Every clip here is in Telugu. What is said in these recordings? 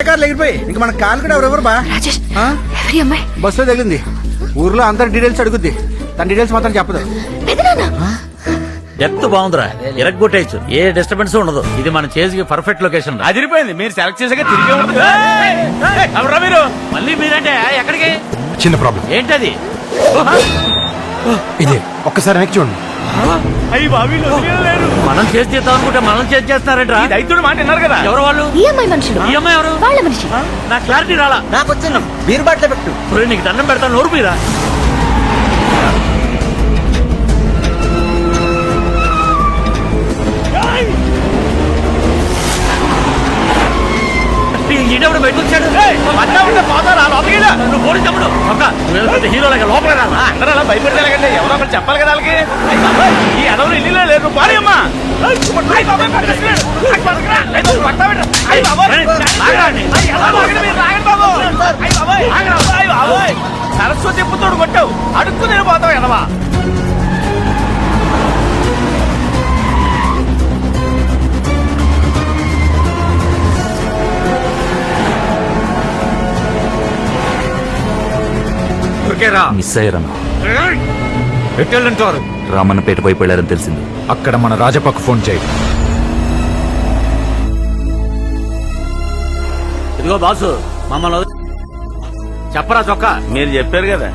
కార్లు ఎగిరిపోయి ఇంక మన కాలు కూడా ఎవరెవరు బా? రాజేష్ ఆ? ఎవరి అమ్మాయి? బస్సులో తగిలింది. ఊర్లో అందరి డీటెయిల్స్ అడుగుద్ది. తన డీటెయిల్స్ మాత్రం చెప్పదు. పెదనాన్న డెప్త్ బాగుందిరా? ఇరగ్గొట్టేయచ్చు ఏ డిస్టర్బెన్స్ ఉండదు. ఇది మన చేతికి పర్ఫెక్ట్ లొకేషన్ అదిరిపోయింది. మీరు సెలెక్ట్ చేసాక తిరిగి ఉండదు ఎవరా మీరు? మళ్ళీ మీరంటే ఎక్కడికి? చిన్న ప్రాబ్లం ఏంటది? ఇదే ఒక్కసారి వెనక్కి చూడండి. అయ్యి లేరు మనం చేసి చేద్దాం అనుకుంటే మనం చేసి చేస్తున్నారంట్రా? ఈ దైత్యుడు మాట విన్నారు కదా? ఎవరు వాళ్ళు? ఈ అమ్మాయి మనుషులు. ఈ అమ్మాయి ఎవరు? వాళ్ళ మనిషి. నా క్లారిటీ రాలా? నాకు వచ్చింది. బీరు బాటిల్ పెట్టు నీకు దండం పెడతాను నోరు మీరా? ఈడెవడు బయటకు వచ్చాడు? అట్లా ఉంటే పోతారా? లోపలికి వెళ్ళు. నువ్వు పోటీ తమ్ముడు. ఒక్క పెద్ద హీరో లాగా లోపల రా అందరూ అలా భయపెడతారంటే ఎవరో ఒకరు చెప్పాలి కదా వాళ్ళకి. ఈ అడవులు ఇల్లు లేరు. నువ్వు పారి అమ్మా. అయ్య బాబోయ్, పట్టేస్తున్నాడు. అయ్య పడకరా. అయ్య ఎదవా మిస్ అయ్యారన్న ఎట్టెళ్ళంటారు? రామన్నపేట వైపు వెళ్ళారని తెలిసింది. అక్కడ మన రాజప్పకు ఫోన్ చేయి. ఇదిగో బాసు మమ్మల్ని చెప్పరా చొక్కా? మీరు చెప్పారు కదా.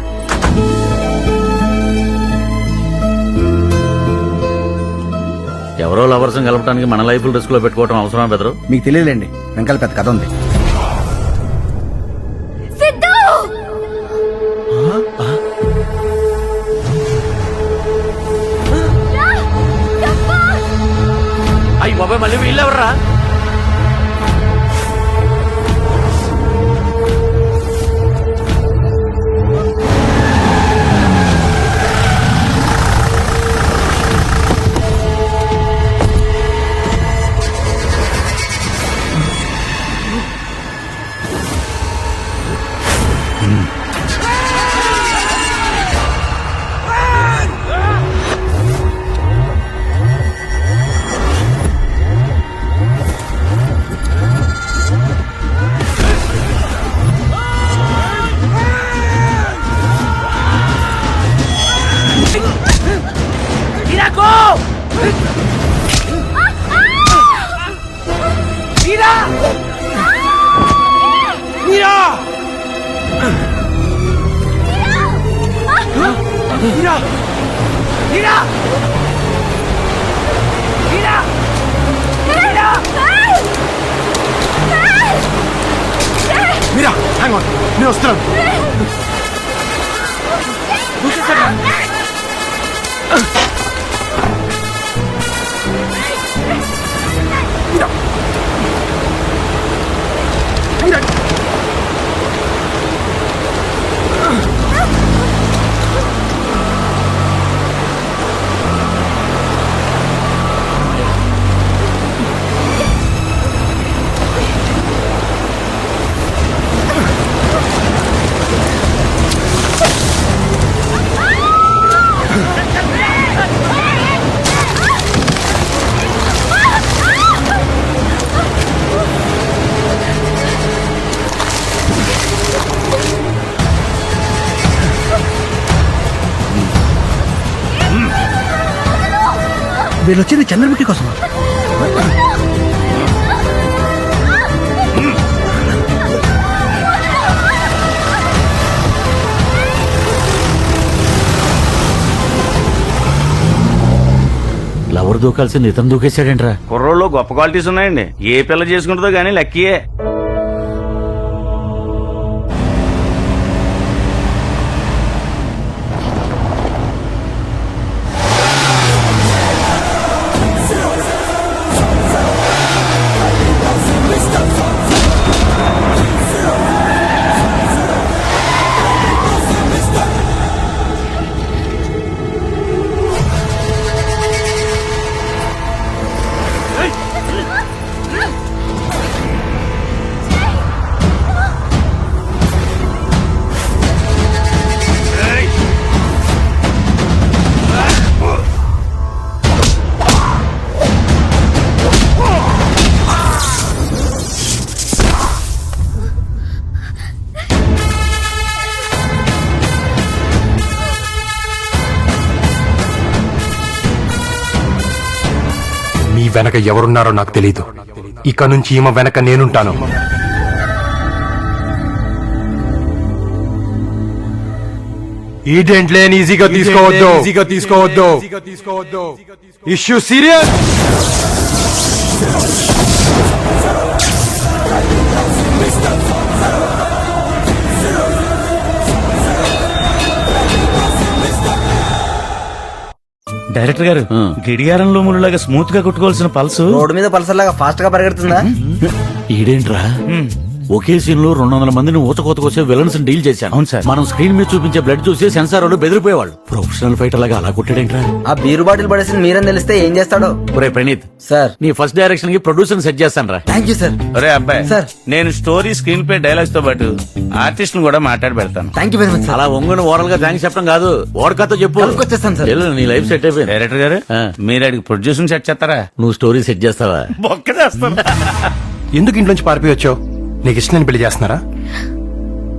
ఎవరో లవర్స్ కలపడానికి మన లైఫ్ రిస్క్లో పెట్టుకోవడం అవసరం బెదరు? మీకు తెలియదులేండి. వెనకాల పెద్ద కథ ఉంది. బాబాయ్ మళ్ళీ వీళ్ళెవర్రా? ヒナヒナヒナヒナ Mira, hang on. Neil's done. Who's this? వీళ్ళు వచ్చింది చంద్రముఖి కోసం లవర్ దూకాల్సింది ఇతను దూకేశాడేంట్రా? కుర్రోళ్ళు గొప్ప క్వాలిటీస్ ఉన్నాయండి. ఏ పిల్ల చేసుకుంటుందో గానీ లక్కీయే. వెనక ఎవరున్నారో నాకు తెలియదు ఇక నుంచి ఈమె వెనక నేనుంటాను. ఈ డెంట్ లేని ఈజీగా తీసుకోవద్దు. ఈజీగా తీసుకోవద్దు. Issue serious. డైరెక్టర్ గారు. గడియారంలో ముళ్ళలాగా స్మూత్గా కొట్టుకోవాల్సిన పల్స్. రోడ్డు మీద పల్సర్ లాగా ఫాస్ట్గా పరిగెడుతుందా? ఈడేంట్రా? ఒకే సీన్లో రెండు వందల మందిని ఊచకోతకొచ్చే విలన్స్ డీల్ చేశాను. అవును సార్. మనం స్క్రీన్ మీద చూపించే బ్లడ్ చూసి సెన్సార్ వాళ్ళు బెదిరిపోయేవాళ్ళు. ప్రొఫెషనల్ ఫైటర్ లాగా అలా కొట్టాడేంట్రా? ఆ బీరు బాటిల్ పడేసింది మీరని తెలిస్తే ఏం చేస్తాడో? ఒరే ప్రణీత్ సార్. నీ ఫస్ట్ డైరెక్షన్కి ప్రొడ్యూసర్ సెట్ చేస్తాను రా థ్యాంక్ యూ సార్ ఒరే అబ్బాయి సార్. నేను స్టోరీ స్క్రీన్ ప్లే డైలాగ్స్తో పాటు ఆర్టిస్ట్ కూడా మాట్లాడి పెడతాను. Thank you very much sir అలా ఒంగుని ఓరల్గా థ్యాంక్స్ చెప్పడం కాదు ఓడకతో చెప్పు. కలుపుకొచ్చేస్తాను సార్. వెళ్ళు, నీ లైఫ్ సెట్ అయిపోయింది. డైరెక్టర్ గారు. మీరు అడిగి ప్రొడ్యూసింగ్ సెట్ చేస్తారా? నువ్వు స్టోరీ సెట్ చేస్తావా? బొక్క చేస్తాను ఎందుకు ఇంట్లోంచి పారిపోయొచ్చో నీకు ఇష్టం పెళ్ళి చేస్తున్నారా?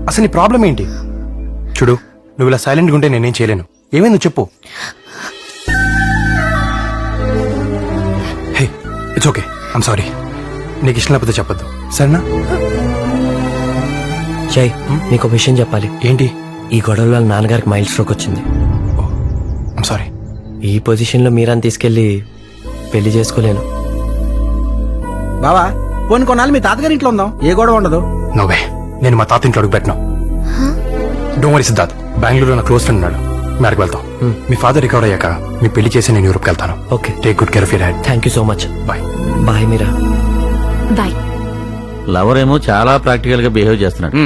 అసలు నీ ప్రాబ్లం ఏంటి? చూడు నువ్వు ఇలా సైలెంట్గా ఉంటే నేనేం చేయలేను. ఏమైందో చెప్పు. Hey it's okay I'm sorry నీకు ఇష్టం లేకపోతే చెప్పొద్దు. సరేనా? జై నీకు విషయం చెప్పాలి. ఏంటి? ఈ గొడవల వల్ల నాన్నగారికి మైల్ స్ట్రోక్ వచ్చింది. ఐమ్ సారీ ఈ పొజిషన్లో మీరని తీసుకెళ్ళి పెళ్ళి చేసుకోలేను. బావా పోనీ కొన్నాళ్ళు మీ తాతగారి ఇంట్లో ఉందాం. ఏ గొడవ ఉండదు. నోవే నేను మా తాత ఇంట్లో అడుగు పెట్టను. Don't worry Siddharth. బెంగళూరులో నా క్లోజ్ ఫ్రెండ్ ఉన్నాడు. మేరకు వెళ్తాం. మీ ఫాదర్ రికవర్ అయ్యాక మీ పెళ్ళి చేసి నేను యూరోప్కి వెళ్తాను. Okay take good care of your head thank you so much bye bye Meera bye lover ఏమో చాలా ప్రాక్టికల్గా బిహేవ్ చేస్తున్నాడు.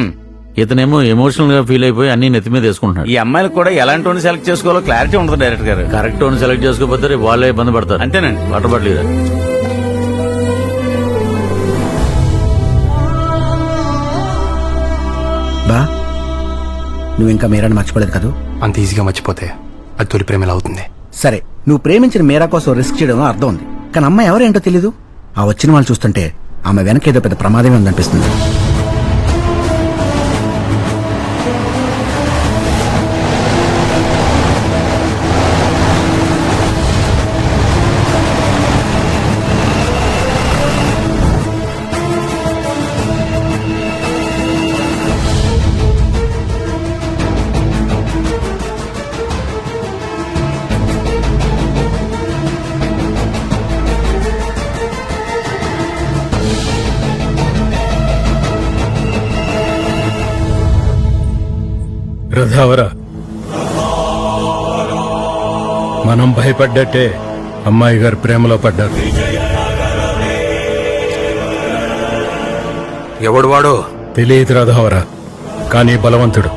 ఇతనేమో ఎమోషనల్గా ఫీల్ అయిపోయి అన్ని నెత్తి మీద వేసుకుంటున్నాడు. ఈ అమ్మాయిలకు కూడా ఎలాంటి వాడిని సెలెక్ట్ చేసుకోవాలో క్లారిటీ ఉండదు డైరెక్టర్ గారు. కరెక్ట్ అని సెలెక్ట్ చేసుకోకపోతే వాళ్ళే ఇబ్బంది పడతారు. అంతేనండి. వాటర్ బాటిల్ నువ్వు ఇంకా మీరాని మర్చిపోలేదు కదూ? అంత ఈజీగా మర్చిపోతే అది తొలి ప్రేమ ఎలా అవుతుంది? సరే నువ్వు ప్రేమించిన మీరా కోసం రిస్క్ చేయడం అర్థం ఉంది కానీ అమ్మాయి ఎవరేంటో తెలీదు. ఆ వచ్చిన వాళ్ళు చూస్తుంటే ఆమె వెనక ఏదో పెద్ద ప్రమాదమే ఉందనిపిస్తుంది. రథావర మనం భయపడ్డట్టే అమ్మాయి గారు ప్రేమలో పడ్డారు. ఎవడు వాడు? తెలియదు రథావర కానీ బలవంతుడు.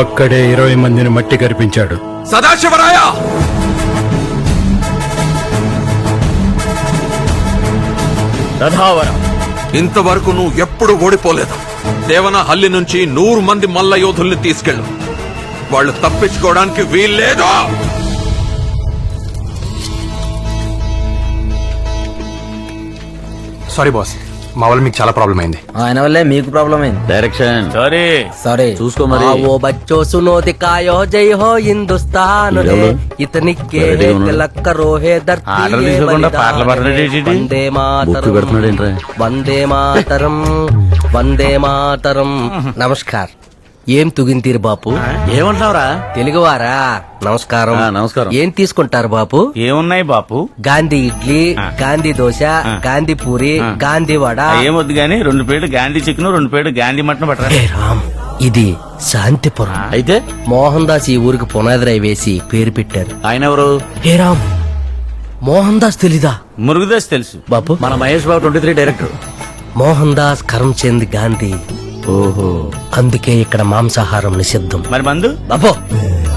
ఒక్కడే ఇరవై మందిని మట్టి కరిపించాడు సదాశివరాయ! రథావరం ఇంతవరకు నువ్వు ఎప్పుడు ఓడిపోలేదు. దేవన హల్లి నుంచి నూరు మంది మల్ల యోధుల్ని తీసుకెళ్ళు. వాళ్ళు తప్పించుకోవడానికి వీల్లేదు. సారీ బాస్ మా వల్ల మీకు చాలా ప్రాబ్లం అయింది. ఆయన వల్లే మీకు ప్రాబ్లం అయింది. డైరెక్షన్ సారీ సారీ చూసుకో మరి. ఓ బచ్చో సునో దికాయో జై హో హిందుస్తాన్ రే? ఇతని కే రెడీగా ఉన్నాడు. లక్క రోహే ధర్తీ పాటలు పాడుతున్నాడు? వందే మాతరం. వందే మాతరం. వందే మాతరం. నమస్కార్. ఏం తుగింతీరు బాపు? ఏమంటున్నావురా? తెలుగువారా? నమస్కారం. నమస్కారం. ఏం తీసుకుంటారు బాపు? ఏమున్నాయి బాపు? గాంధీ ఇడ్లీ గాంధీ దోశ గాంధీ పూరి గాంధీ వడ. ఏమొద్దు గానీ రెండు పేర్లు గాంధీ చికెన్ రెండు పేర్లు గాంధీ మటన్ పట్టరా? రామ్ ఇది శాంతిపురం. అయితే? మోహన్ దాస్ ఈ ఊరికి పునాదిరాయి వేసి పేరు పెట్టారు. ఆయన ఎవరు? హే రామ్ మోహన్ దాస్ తెలీదా? మురుగుదాస్ తెలుసు. బాపు? మన Mahesh Babu twenty three director. Mohan Das Karamchand Gandhi. ఓహో. అందుకే ఇక్కడ మాంసాహారం నిషిద్ధం. మరి మందు? బాబో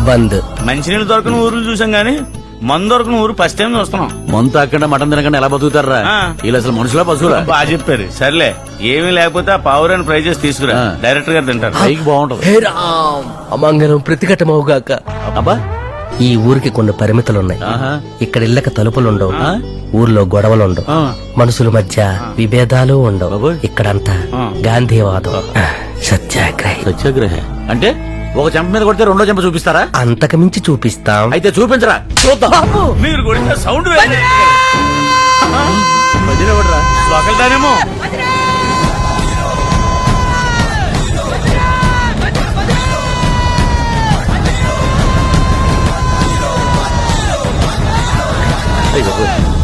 బంద్. మంచినీళ్ళు దొరకని ఊర్లు చూసాం గానీ మందు దొరకని ఊరు ఫస్ట్ టైం చూస్తున్నాం. మందు తాకుండా మటన్ తినకుండా ఎలా బతుకుతారా? ఆ. వీళ్ళు అసలు మనుషులా పశువులా? బాగా చెప్పారు. సర్లే ఏమీ లేకపోతే ఆ పావురాన్ని ఫ్రై చేసి తీసుకురా. డైరెక్టర్ గారు తింటారు. పైకి బాగుంటది. హే రామ్ అమంగళం ప్రతిఘటమవుగాక. అబ్బా ఈ ఊరికి కొన్ని పరిమితులున్నాయి. ఆహా. ఇక్కడ ఇళ్ళకి తలుపులుండవు. ఆ? ఊర్లో గొడవలుండవు. ఆ. మనుషుల మధ్య విభేదాలు ఉండవు. ఇక్కడంతా. గాంధీవాదం. సత్యాగ్రహి. సత్యాగ్రహ. అంటే ఒక చెంప మీద కొడితే రెండో చెంప చూపిస్తారా? అంతకు మించి చూపిస్తాం. అయితే చూపించరా? చూద్దాం. మీరు కొడితే సౌండ్ లోకెళ్తానేమో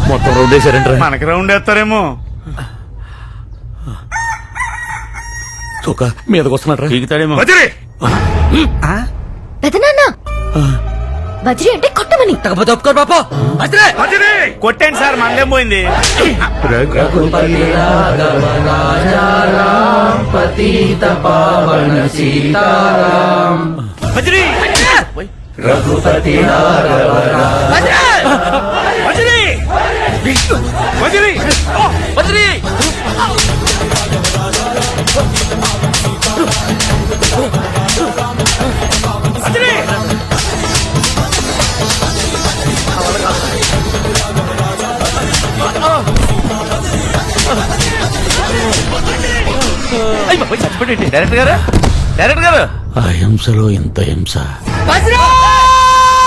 మొత్తం రౌండ్ వేసారంటారా? మనకి రౌండ్ వేస్తారేమో. చొక్క మీదకి వస్తున్నారా పీకుతాడేమో. వదిలే పెదనాన్న! బజ్రీ అంటే కొట్టమని. తగ్గపోతే ఒప్పుకోరు పాప. సార్ మందేం పోయింది. వదిలే వదిలే. వదిలే. వదిలే? డైరెక్టర్ గారు? డైరెక్టర్ గారు? ఆ హింసలో ఇంత హింస. వదిలే